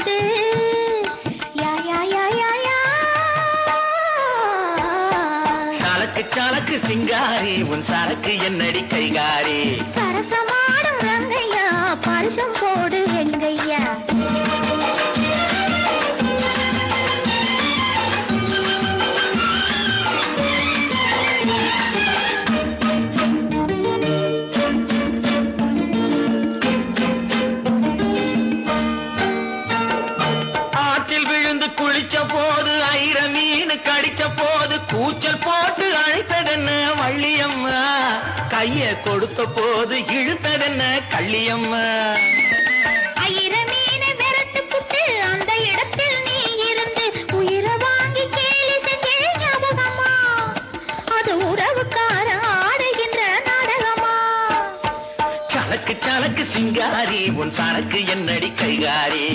போடு யா யா யா யா யா. சரக்கு சரக்கு சிங்காரி உன் சரக்கு என்னடி கைகாரி? சரசமாடும் குளிச்ச போது ஐர மீன் கடிச்ச போது கூச்சல் போட்டு அழைத்ததென்ன வள்ளியம்மா? கைய கொடுத்த போது இழுத்ததென்ன கள்ளியம்மா? சரக்கு சிங்காரி உன் சரக்கு என்னடி கைகாரி?